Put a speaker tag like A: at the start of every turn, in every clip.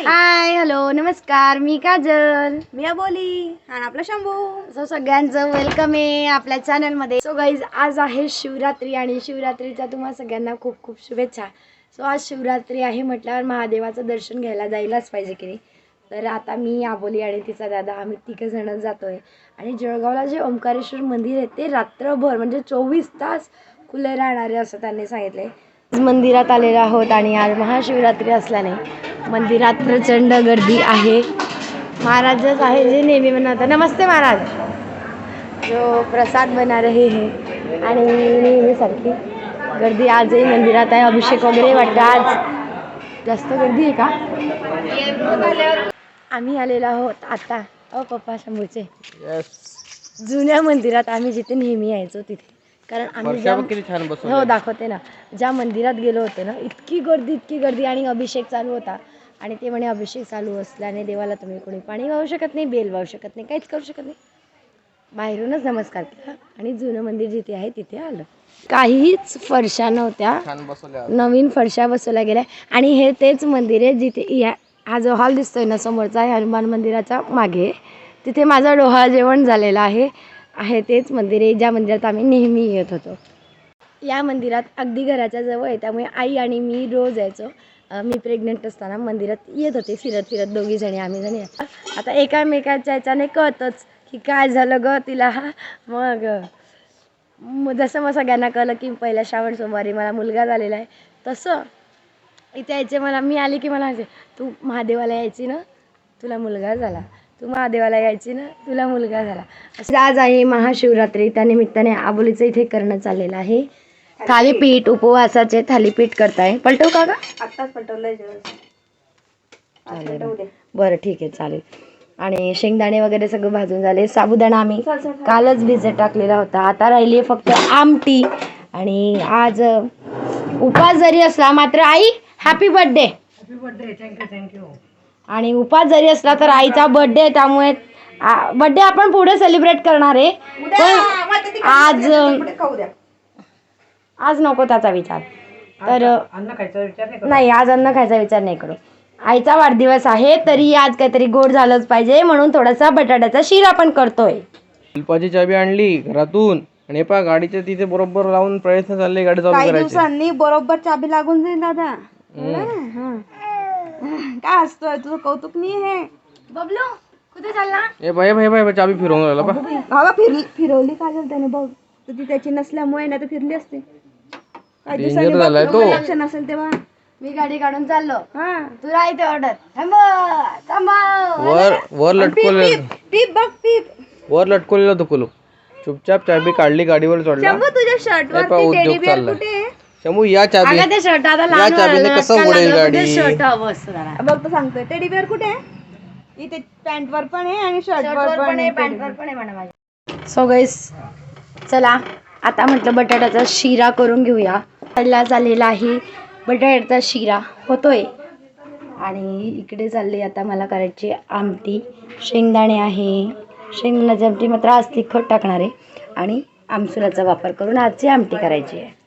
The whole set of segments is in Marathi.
A: हाय
B: हाय हॅलो नमस्कार. मी काजल.
A: मी बोली आणि आपला शंभू.
B: सो सगळ्यांचं वेलकम आहे आपल्या चॅनलमध्ये सो गाईज आज आहे शिवरात्री आणि शिवरात्रीच्या तुम्हा सगळ्यांना खूप खूप शुभेच्छा. सो आज शिवरात्री आहे म्हटल्यावर महादेवाचं दर्शन घ्यायला जायलाच पाहिजे की नाही? तर आता मी आबोली आणि तिचा दादा आम्ही तिघं जणच जातो आहे आणि जळगावला जे ओंकारेश्वर मंदिर आहे ते रात्रभर म्हणजे चोवीस तास खुले राहणारे असं त्यांनी सांगितले मंदिरात आलेलो आहोत आणि आज महाशिवरात्री असल्याने. मंदिरात प्रचंड गर्दी आहे. महाराजच आहे जे नेहमी बनवतात नमस्ते महाराज. जो प्रसाद बना रहे हैं. आणि नेहमीसारखी गर्दी आजही मंदिरात आहे. अभिषेक वगैरे वाटतं आज. जास्त गर्दी आहे का? आम्ही आलेलो आहोत आता. अ पप्पा शंभूचे. जुन्या मंदिरात आम्ही जिथे नेहमी यायचो तिथे. कारण आम्ही ज्या
C: किती छान बसून
B: हो दाखवते ना. ज्या मंदिरात गेलो होतो ना इतकी गर्दी इतकी गर्दी आणि अभिषेक चालू होता. आणि ते म्हणे अभिषेक चालू असल्याने देवाला तुम्ही कोणी पाणी वाहू शकत नाही बेल वाहू शकत नाही काहीच करू शकत नाही. बाहेरूनच नमस्कार केला आणि जुनं मंदिर जिथे आहे तिथे आलं. काहीच फरशा नव्हत्या. नवीन फरशा बसवल्या गेल्या. आणि हे तेच मंदिर आहे जिथे हा जो हॉल दिसतोय ना समोरचा हनुमान मंदिराच्या मागे तिथे माझं डोहाळ जेवण झालेलं आहे. आहे तेच मंदिर आहे ज्या मंदिरात आम्ही नेहमी येत होतो. या मंदिरात अगदी घराच्या जवळ आहे त्यामुळे आई आणि मी रोज यायचो. मी प्रेग्नंट असताना मंदिरात येत होते फिरत फिरत दोघी जणी आम्ही जणी. आता एकामेकाच्या याच्याने कळतच की काय झालं ग तिला. मग मग जसं मग सगळ्यांना कळलं की पहिल्या श्रावण सोमवारी मला मुलगा झालेला आहे तसं इथे यायचे मला मी आले की मला तू महादेवाला यायची ना? तुला मुलगा झाला. तू महादेवाला यायची ना? तुला मुलगा झाला. असं आज आहे महाशिवरात्री. त्या निमित्ताने आबोलीचं इथे करणं चाललेलं आहे. थालीपीठ उपवासाचे थालीपीठ करताय. पलटव का ग?
A: आत्ताच पटवलंय
B: चालेल. बरं ठीक आहे चालेल. आणि शेंगदाणे वगैरे सगळं भाजून झाले. साबुदाणा आम्ही कालच भिजत टाकलेला होता. आता राहिली आहे फक्त आमटी. आणि आज उपास जरी असला मात्र आई हॅपी बर्थडे आणि उपास जरी असला तर आईचा बर्थडे त्यामुळे बर्थडे आपण पुढे सेलिब्रेट करणार आहे. पण आज आज नको त्याचा विचार. तर नाही आज अन्न खायचा विचार नाही करू. आईचा वाढदिवस आहे तरी आज काहीतरी गोड झालंच पाहिजे म्हणून थोडासा बटाट्याचा शिरा पण करतोय.
C: शिल्पाची चाबी आणली घरातून. आणि पा गाडीच्या तिथे बरोबर लावून प्रयत्न चालले गाडी चालू
A: दिवसांनी बरोबर चाबी लागून जाईल दादा. काय असतोय तुझं कौतुक नाही हे
B: बबलू कुठे चालला?
C: ए बाय बाय बाय चाबी फिरवून राहिला
A: बाबा फिरली फिरवली का झालं त्याने? बघ तर ती त्याची नसल्यामुळे नाही तर फिरली असते. दिवसांनी बघ,
C: झालाय तो
A: लक्ष नसेल तेव्हा.
B: मी गाडी काढून चाललो.
A: हा.
B: तुला इथे ऑर्डर थांब थांब.
C: वर वर
A: पीप बघ पीप.
C: वर लटकवलेला तो कुलू चुपचाप चाबी काढली गाडीवर चढला.
A: शंभू तुझ्या शर्ट
C: हे पहा,
A: वरती
C: उद्योग
A: टेडी बिअर
C: चाललाय.
A: कुठे?
C: शंभू या चाबी
B: अगं ते शर्ट आता
C: या
B: लहान
C: चाबीने कसं
B: आजकाल
C: उडेल
B: लागलं
C: गाडी?
B: ते शर्ट हवं असतं जरा.
A: बघ तो सांगतोय. टेडी बिअर कुठे आहे? इथे पॅन्ट वर पण आहे आणि शर्ट
B: शर्टवर
A: वर
B: पण आहे
A: आहे
B: पॅन्टवर पण आहे म्हणा माझ्या. सो गाईस चला आता म्हटलं बटाट्याचा शिरा करून घेऊया. तळला झालेला आहे बटाट्याचा शिरा. होतोय. आणि इकडे चालली आता मला करायची आमटी. शेंगदाणे आहे. शेंगदाण्याची आमटी मात्र आज तिखट टाकणार आहे. आणि आमसुलाचा वापर करून आजची आमटी करायची आहे.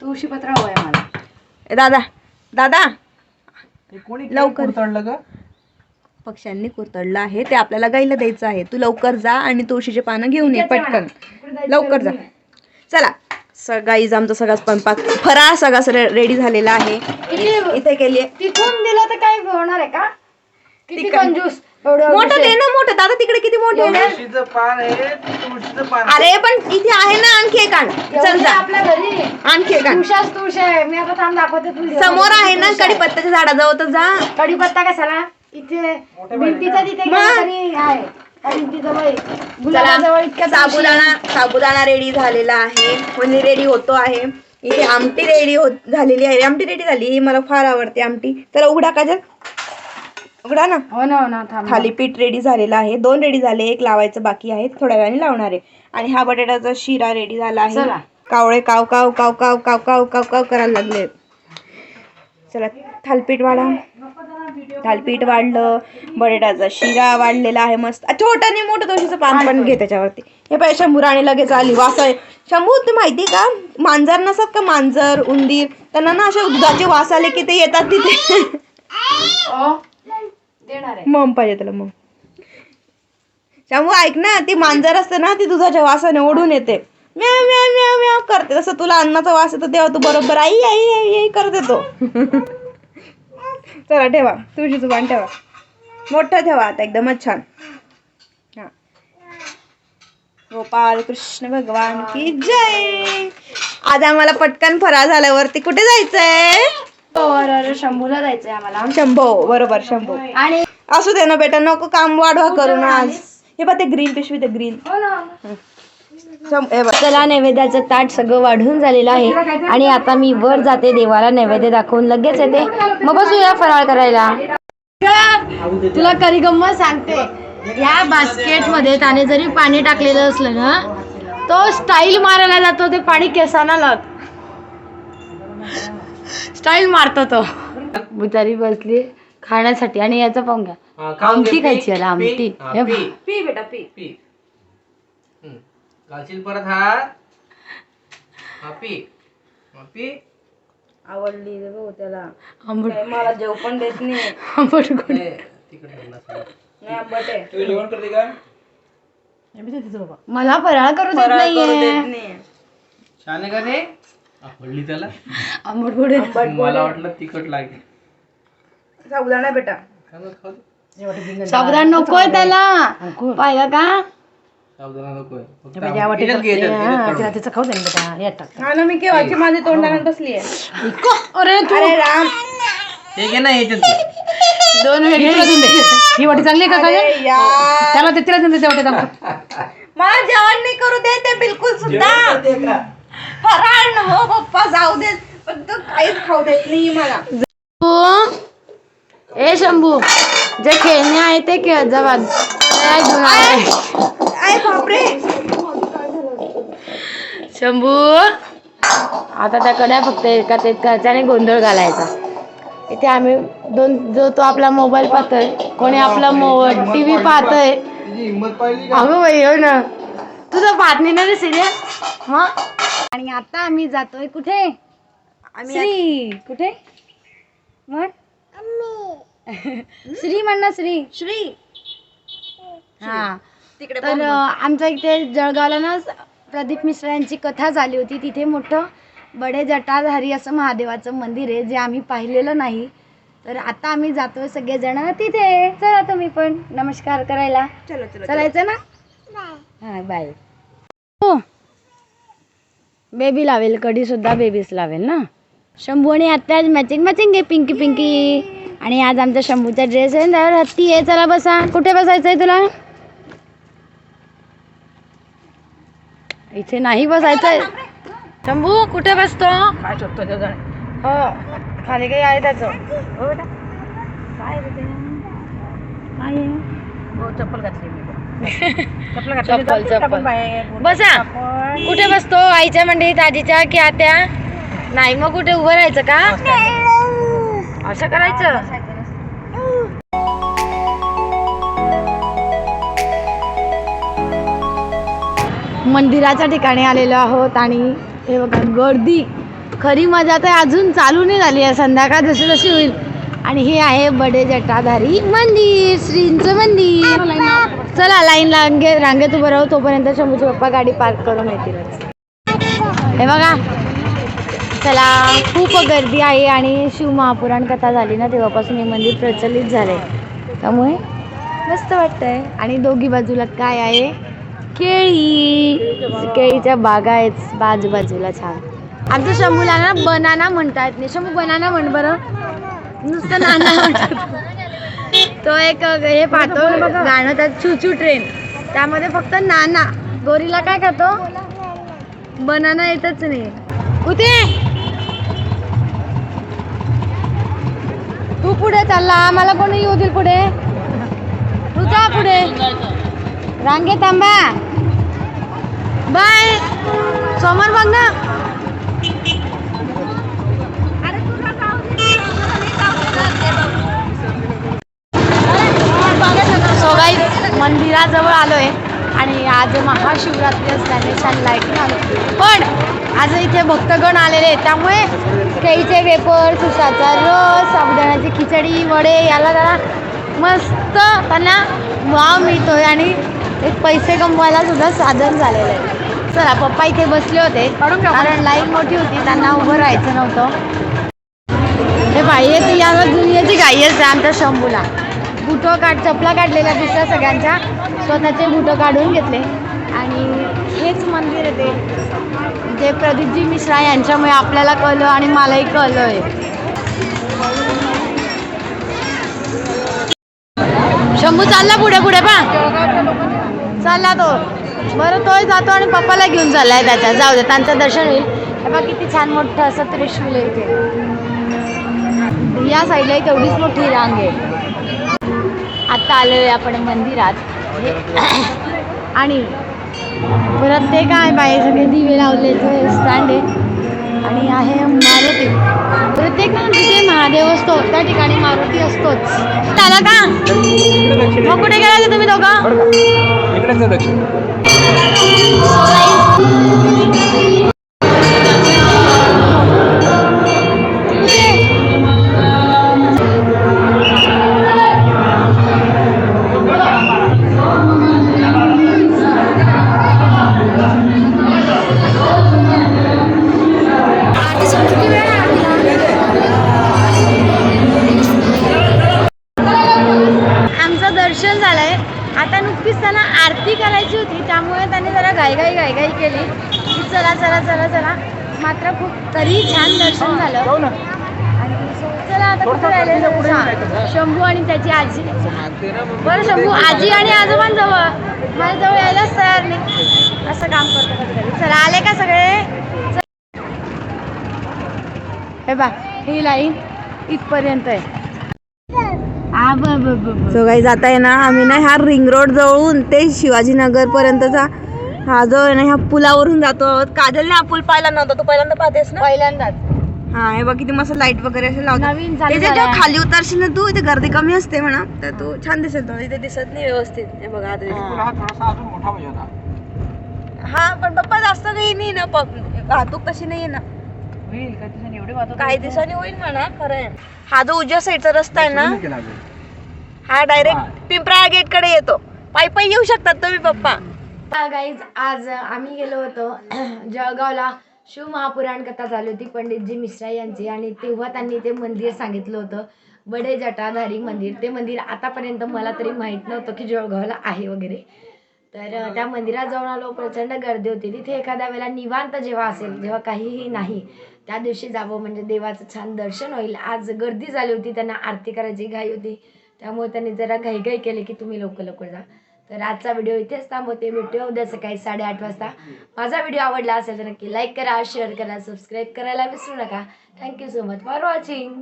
B: तुळशीपत्र हवं आहे मला.
A: ए, दादा दादा. लवकर.
C: चढलं का
A: पक्ष्यांनी कुरतडलं आहे ते आपल्याला गाईला द्यायचं आहे. तू लवकर जा आणि तुळशीचे पानं घेऊन ये पटकन. लवकर जा. चला. स गाईज आमचा सगळा स्वयंपाक फराळ सगळा रेडी झालेला आहे. इथे केली
B: तिथून दिलं तर काय होणार आहे का? किती. कंजूस? एवढं
A: मोठं दे ना मोठं. दादा तिकडे किती मोठे आहे?
C: तुळशीचं पान आहे तुळशीचं पान
A: अरे पण इथे आहे ना आणखी एक आण. चल
B: एवढी
A: जा
B: आपल्या घरी.
A: आणखी एक आण.
B: तुळशाच तुळशी आहे. मी आता थांब दाखवते तुला
A: समोर आहे ना कडीपत्त्याच्या झाडाजवळ तर जा.
B: कडीपत्ता कशाला? इथे भिंतीचा तिथे
A: मग?
B: गेलं तरी आहे. त्या भिंतीजवळ आहे. गुलाबाजवळ इतक्या तुळशी. आहे.
A: साबुदाणा साबुदाणा रेडी झालेला आहे. म्हणजे रेडी होतो आहे. इथे आमटी रेडी होत झालेली आहे. आमटी रेडी झाली. ही मला फार आवडते आमटी. तर उघडा काजल. उघडा ना.
B: हो ना हो ना थांब
A: थालीपीठ रेडी झालेलं आहे. दोन रेडी झाले एक लावायचं बाकी आहे थोड्या वेळाने लावणार आहे. आणि हा बटाट्याचा शिरा रेडी झाला आहे.
B: चला.
A: कावळे काव काव काव काव काव काव काव काव करायला लागले. चला थालपीठ वाढा. थालपीठ वाढलं. बटाट्याचा शिरा वाढलेला आहे मस्त. आ, छोटं आणि मोठं दोशीचं पान पण घे त्याच्यावरती. हे पाहिजे शंभू राणी लगेच आली. वास आहे शंभू ते माहिती का? मांजर नसतात का मांजर उंदीर? त्यांना ना अशा दुधाचे वास आले की ते येतात तिथे.
B: ओ.
A: मम पाहिजे त्याला मम. शंभू ऐक ना ती मांजर असते ना ती दुधाच्या वासाने ओढून येते. म्याव म्याव म्याव म्याव करते. तसं तुला अन्नाचा वास येतो तेव्हा तू बरोबर आई आई आई आई करत येतो. चला ठेवा. तुळशीचं पान ठेवा. मोठं ठेवा आता एकदमच छान. हा. गोपाल कृष्ण भगवान की जय. आज आम्हाला पटकन फराळ झाल्यावरती कुठे जायचंय?
B: बरं शंभूला जायचंय आम्हाला.
A: शंभो बरोबर शंभो.
B: आणि
A: असू दे ना बेटा नको काम वाढवा करून आज. हे बघ ते ग्रीन पिशवी ते ग्रीन
B: चला नैवेद्याचं ताट सगळं वाढून झालेलं आहे. आणि आता मी वर जाते देवाला नैवेद्य दाखवून लगेच येते. मग बसूया फराळ करायला. तुला करी गंमत सांगते. या बास्केटमध्ये त्याने जरी पाणी टाकलेलं असलं ना तो स्टाईल मारायला जातो ते पाणी केसांना लावत. स्टाईल मारतो तो. बिचारी बसली खाण्यासाठी आणि याचं पाहून घ्या.
C: हा,
B: आमटी. खायची याला,
C: पी.
B: आमटी.
C: पी.
A: पी. बेटा पी.
C: पी. घालशील परत हात हा पी. हा, पी.
A: आवडली त्याला.
B: आंबट.
A: मला जेव पण देत नाही.
B: आंबट
C: तिकडे
A: आंबट आहे.
C: तू जेवण करते का?
B: मला फराळ करू नाहीये.
A: देत नाही.
C: छान आहे का ते? आवडली त्याला?
B: आंबट गोड आहे.
C: मला वाटलं तिखट लागेल.
A: साबुदाणा बेटा.
C: खाऊ दे, खाऊ दे.
B: साबुदाणा नकोय त्याला. पाहिलं का?
C: साबुदाणा नकोय. फक्त आमटी. याच्यात घे, याच्यात, याच्यात.
A: हा ना मी केव्हाची माझी तोंडाने बसली आहे.
B: अरे तू.
A: अरे राम.
C: हे घे ना याच्यात घे.
B: दोन ही वाटी चांगली का
A: अरे यार.
B: त्याला ते तिला
A: मला जेवण नाही करू दे ते बिलकुल सुद्धा.
C: करते का?
A: फराळ न हो पप्पा जाऊ दे. पण तो काहीच खाऊ देत नाही मला.
B: ए शंभू जे खेळणे आहे ते खेळ जा बाज काय घेऊन आलाय?
A: अरे बापरे.
B: शंभू आता त्या कड्या फक्त एका ते त्याने गोंधळ घालायचा. इथे आम्ही दोन जो तो आपला मोबाईल पाहतोय कोणी आपला टी व्ही पाहतोय. अगं बाई हो ना. तुझं नाही ना रे सिरियल मग? आणि आता आम्ही जातोय कुठे? श्री. कुठे? म्हण. श्री म्हण ना श्री.
A: श्री.
B: हा.
A: तिकडे
B: तर आमच्या इथे जळगावला ना प्रदीप मिश्रा यांची कथा झाली होती. तिथे मोठं बडे जटाधारी असं महादेवाचं मंदिर आहे जे आम्ही पाहिलेलं नाही. तर आता आम्ही जातोय सगळेजण तिथे. चला तुम्ही पण नमस्कार करायला.
A: चलो चलो
B: चालायचं ना? हा बाय. हो. बेबी लावेल कढी सुद्धा बेबीच लावेल ना? शंभू आणि आत्या आज मॅचिंग मॅचिंग आहे पिंकी पिंकी आणि आज आमचा शंभूचा ड्रेस आहे ना हत्ती आहे. चला बसा. कुठे बसायचं आहे तुला? इथे नाही बसायचंय. शंभू कुठे बसतो?
A: काय
B: हो खाली काही आहे त्याचं.
A: हो काय? हो चप्पल घातली मी. चप्पल घातली
B: चप्पल,
A: चप्पल. बाहेर.
B: बसा. कुठे बसतो? आईच्या मंडळीत आजीच्या की आत्या? नाही मग कुठे उभं राहायचं का? असं करायचं? मंदिराच्या ठिकाणी आलेलो आहोत आणि हे बघा गर्दी. खरी मजा तर अजून चालू नाही झाली आहे. संध्याकाळ जशी जशी होईल आणि हे आहे बडे जटाधारी मंदिर श्रींचं मंदिर. चला लाईन रांगे रांगेत उभं राहू तोपर्यंत शंभूचे पप्पा गाडी पार्क करून येतील. हे बघा. चला खूप गर्दी आहे आणि शिव महापुराण कथा झाली ना तेव्हापासून हे मंदिर प्रचलित झाले त्यामुळे मस्त वाटतंय. आणि दोघी बाजूला काय आहे? केळी. केळीच्या बागा आहेत बाजूबाजूला छान. आमच्या शंभूला ना बनाना म्हणता येत नाही शंभू बनाना म्हण बरं. नुसतं नाना म्हणतात तो एक हे पाहतो गाणं त्यात चूचू ट्रेन त्यामध्ये फक्त नाना गोरीला काय खातो? बनाना येतच नाही. कुठे तू पुढे चालला. मला कोणी येऊ देईल पुढे? तू जा पुढे. रांगे थांबा. बाय समोर बघ ना. मंदिराजवळ आलोय आणि आज महाशिवरात्री असल्याने छान लाईटिंग आलो पण आज इथे भक्तगण आलेले आहेत त्यामुळे केळीचे वेपर सुसाचा रस साबुदाण्याची खिचडी वडे याला जरा मस्त त्यांना वाव मिळतोय आणि एक पैसे कमवायला सुद्धा साधन झालेलं आहे. चला पप्पा इथे बसले होते कारण लाईन मोठी होती त्यांना उभं राहायचं नव्हतं. हे बाई आहे ती या दुनियाची गाई असते आमच्या शंभूला. बुटं काढ चपला काढलेल्या दिसल्या सगळ्यांच्या. स्वतःचे बुटं काढून घेतले. आणि हेच मंदिर आहे ते. जे प्रदीपजी मिश्रा यांच्यामुळे आपल्याला कळलं आणि मलाही कळलं आहे शंभू चालला पुढे पुढे पा चालला तो. बरं तोही जातो आणि पप्पाला घेऊन चाललाय त्याच्या. जाऊ दे त्यांचं दर्शन होईल. हे किती छान मोठं असं त्रिशूल आहे ते. या साईडला एक एवढीच मोठी रांग आहे. आता आलेलो आहे आपण मंदिरात. हे- आणि परत ते काय बाहेर सगळे दिवे लावले स्टँड आहे आणि आहे मारुती. प्रत्येक जिथे महादेव असतो त्या ठिकाणी मारुती असतोच. झालं का? मग कुठे गेला तुम्ही दोघं?
C: इकडेच
B: केली की चला चला चला चला. मात्र खूप तरी छान दर्शन झालं. आणि so चला आता कुठे राहिले हा, शंभू आणि त्याची आजी. बरं शंभू आजी आणि आजोबांजवळ. माझ्या जवळ यायलाच तयार नाही. असं काम करतो चला आले का सगळे? हे बा ही लाईन इथपर्यंत आहे. आ ब ब ब ब.
A: सो काही जाता आहे ना आम्ही ना ह्या रिंग रोड जवळून ते शिवाजीनगर पर्यंतचा हा जो आहे ना ह्या पुलावरून जातो. आहोत काजलने हा पूल पाहिला नव्हता. तू पहिल्यांदा पाहतेस ना?
B: पहिल्यांदाच.
A: हा हे बघ किती मस्त लाइट वगैरे असे लावतात.
B: नवीन चालू
A: ते जे
B: झालंय.
A: जेव्हा खाली उतरशील ना तू इथे गर्दी कमी असते म्हणा. तर तू छान दिसेल तो इथे दिसत नाही व्यवस्थित. हे बघा आता इथे.
C: हा. थोडासा अजून मोठा पाहिजे होता
A: हा पण पप्पा जास्त काही नाही ना. पब- वाहतूक तशी नाही ना.
C: होईल काही दिवसांनी एवढे वाहतूक
A: काही दिवसांनी होईल म्हणा खरं आहे हा जो उजव्या साईडचा रस्ता आहे ना
C: नाही केला अजून.
A: हा डायरेक्ट पिंपळा गेटकडे येतो. पायी पायी येऊ शकतात तुम्ही पप्पा.
B: गाईज आज आम्ही गेलो होतो जळगावला शिव महापुराण कथा झाली होती पंडितजी मिश्रा यांची. आणि तेव्हा त्यांनी ते मंदिर सांगितलं होतं बडे जटाधारी मंदिर. ते मंदिर आतापर्यंत मला तरी माहीत नव्हतं की जळगावला आहे वगैरे. तर त्या मंदिरात जाऊन आलो प्रचंड गर्दी होती. तिथे एखाद्या वेळेला निवांत जेव्हा असेल जेव्हा काहीही नाही त्या दिवशी जावं म्हणजे देवाचं छान दर्शन होईल. आज गर्दी झाली होती त्यांना आरती करायची घाई होती. त्यामुळे त्यांनी जरा घाईघाई केली की तुम्ही लवकर लवकर जा. तर आजचा व्हिडिओ इथेच थांबवते. भेटूया उद्या सकाळी साडेआठ वाजता. माझा व्हिडिओ आवडला असेल तर नक्की लाईक करा शेअर करा सबस्क्राईब करायला विसरू नका. Thank you so much for watching